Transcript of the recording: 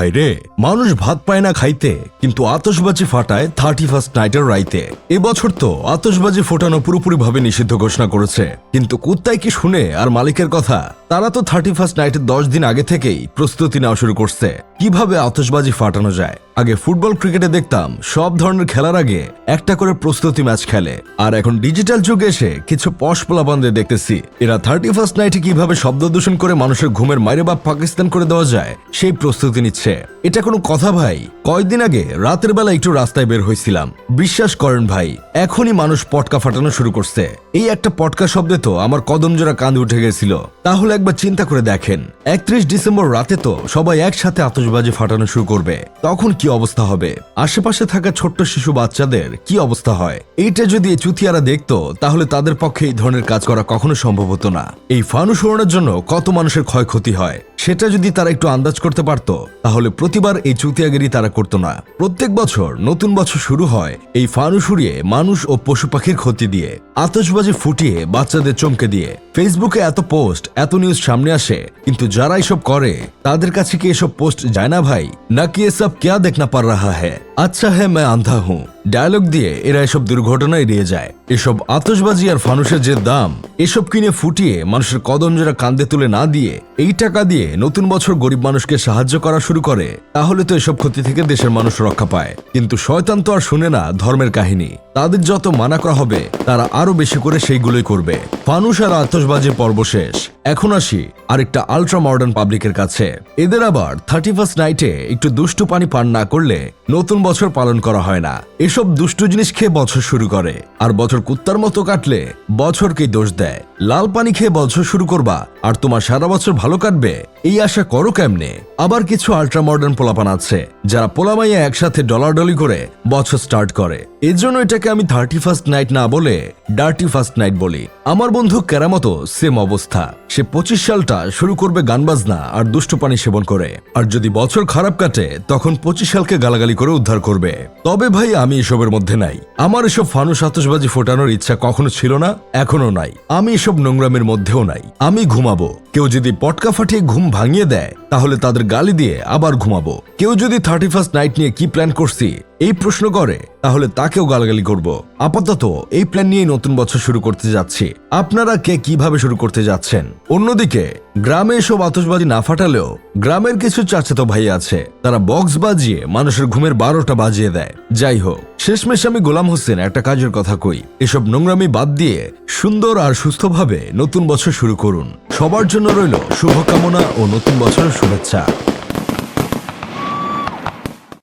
ভাই রে মানুষ ভাত পায় না খাইতে, কিন্তু আতসবাজি ফাটায় থার্টি ফার্স্ট নাইটের রাইতে এবছর তো আতসবাজি ফোটানো পুরোপুরি ভাবে নিষিদ্ধ ঘোষণা করেছে। কিন্তু কুত্তায় কি শুনে আর মালিকের কথা? তারা তো থার্টি ফার্স্ট নাইটের দশ দিন আগে থেকেই প্রস্তুতি নেওয়া শুরু করছে। কীভাবে আতশবাজি ফাটানো যায়? আগে ফুটবল ক্রিকেটে দেখতাম, সব ধরনের খেলার আগে একটা করে প্রস্তুতি ম্যাচ খেলে। আর এখন ডিজিটাল যুগে এসে কিছু পশ পোলাপানদের দেখতেছি। এরা থার্টি ফার্স্ট নাইটে কীভাবে শব্দ দূষণ করে মানুষের ঘুমের মাইরে বা পাকিস্তান করে দেওয়া যায়, সেই প্রস্তুতি নিচ্ছে। এটা কোনো কথা ভাই? কয়েকদিন আগে, রাতের বেলা একটু রাস্তায় বের হয়েছিলাম। বিশ্বাস করেন ভাই, এখনই মানুষ পটকা ফাটানো শুরু করছে। এই একটা পটকা শব্দে তো আমার কদম জোড়া কাঁধ উঠে গেছিল। তাহলে একবার চিন্তা করে দেখেন। একত্রিশ ডিসেম্বর রাতে তো সবাই একসাথে আতশবাজি ফাটানো শুরু করবে। তখন কি অবস্থা হবে? আশেপাশে থাকা ছোট্ট শিশু বাচ্চাদের কি অবস্থা হয়? এইটা যদি চুতিয়ারা দেখতো, তাহলে তাদের পক্ষে এই ধরনের কাজ করা কখনো সম্ভব হতো না। এই ফানুস উড়ানোর জন্য কত মানুষের ক্ষয়ক্ষতি হয়? সেটা যদি তারা একটু আন্দাজ করতে পারত, তাহলে প্রতিবার এই চুতিয়াগিরি তারা করত না। প্রত্যেক বছর নতুন বছর শুরু হয় এই ফানু সুরিয়ে মানুষ ও পশু পাখির ক্ষতি দিয়ে আতসবাজি ফুটিয়ে বাচ্চাদের চমকে দিয়ে। ফেসবুকে এত পোস্ট, এত নিউজ সামনে আসে, কিন্তু যারা এসব করে, তাদের কাছে কি এসব পোস্ট যায় না ভাই? নাকি এসব কেয়া দেখনা পার রাহা হ্যায়? আচ্ছা হ্যাঁ मैं আন্ধা হুঁ ডায়লগ দিয়ে এরা এসব দুর্ঘটনা এড়িয়ে যায়। এসব আতশবাজি আর ফানুসের যে দাম, এসব কিনে ফুটিয়ে মানুষের কদম যারা কান্দে তুলে না দিয়ে এই টাকা দিয়ে নতুন বছর গরিব মানুষকে সাহায্য করা শুরু করে, তাহলে তো এসব ক্ষতি থেকে দেশের মানুষ রক্ষা পায়। কিন্তু শয়তান তো আর শুনে না ধর্মের কাহিনী। তাদের যত মানা করা হবে, তারা আরও বেশি করে সেইগুলোই করবে। ফানুস আর আতশবাজির পর্ব শেষ। এখন আসি আরেকটা আলট্রা মডার্ন পাবলিকের কাছে। এদের আবার থার্টি ফার্স্ট নাইটে একটু দুষ্টু পানি পান না করলে নতুন বছর পালন করা হয় না। এসব দুষ্ট জিনিস খেয়ে বছর শুরু করে। আর বছর কুত্তার মতো কাটলে বছরকেই দোষ দেয়। লাল পানি খেয়ে বছর শুরু করবা, আর তোমার সারা বছর ভালো কাটবে। এই আশা করো কেমনে? আবার কিছু আলট্রা মডার্ন পোলাপান আছে, যারা পোলামাইয়া একসাথে ডলার ডলি করে বছর স্টার্ট করে। এর জন্য এটাকে আমি থার্টি ফার্স্ট নাইট না বলে ডার্টি ফার্স্ট নাইট বলি। আমার বন্ধু কেরামতো সেম অবস্থা। সে পঁচিশ সালটা শুরু করবে গান বাজনা আর দুষ্টু পানি সেবন করে। আর যদি বছর খারাপ কাটে, তখন পঁচিশ সালকে গালাগালি করে উদ্ধার করবে। তবে ভাই, আমি এসবের মধ্যে নাই। আমার এসব ফানুস আতশবাজি ফোটানোর ইচ্ছা কখনো ছিল না, এখনও নাই। আমি এসব নোংরামের মধ্যেও নাই। আমি ঘুমাবো। কেউ যদি পটকা ফাটিয়ে ঘুম ভাঙিয়ে দেয়, তাহলে তাদের গালি দিয়ে আবার ঘুমাবো। কেউ যদি থার্টি ফার্স্ট নাইট নিয়ে কি প্ল্যান করছি, এই প্রশ্ন করে। তাহলে তাকেও গালাগালি করব। আপাতত এই প্ল্যান নিয়ে নতুন বছর শুরু করতে যাচ্ছি। আপনারা কে কীভাবে শুরু করতে যাচ্ছেন? অন্যদিকে, গ্রামে এসব আতশবাজি না ফাটালেও গ্রামের কিছু চাচাতো ভাই আছে। তারা বক্স বাজিয়ে মানুষের ঘুমের বারোটা বাজিয়ে দেয়। যাই হোক, শেষমেশ আমি গোলাম হোসেন একটা কাজের কথা কই। এসব নোংরামি বাদ দিয়ে সুন্দর আর সুস্থভাবে নতুন বছর শুরু করুন। সবার জন্য রইল শুভকামনা ও নতুন বছরের শুভেচ্ছা।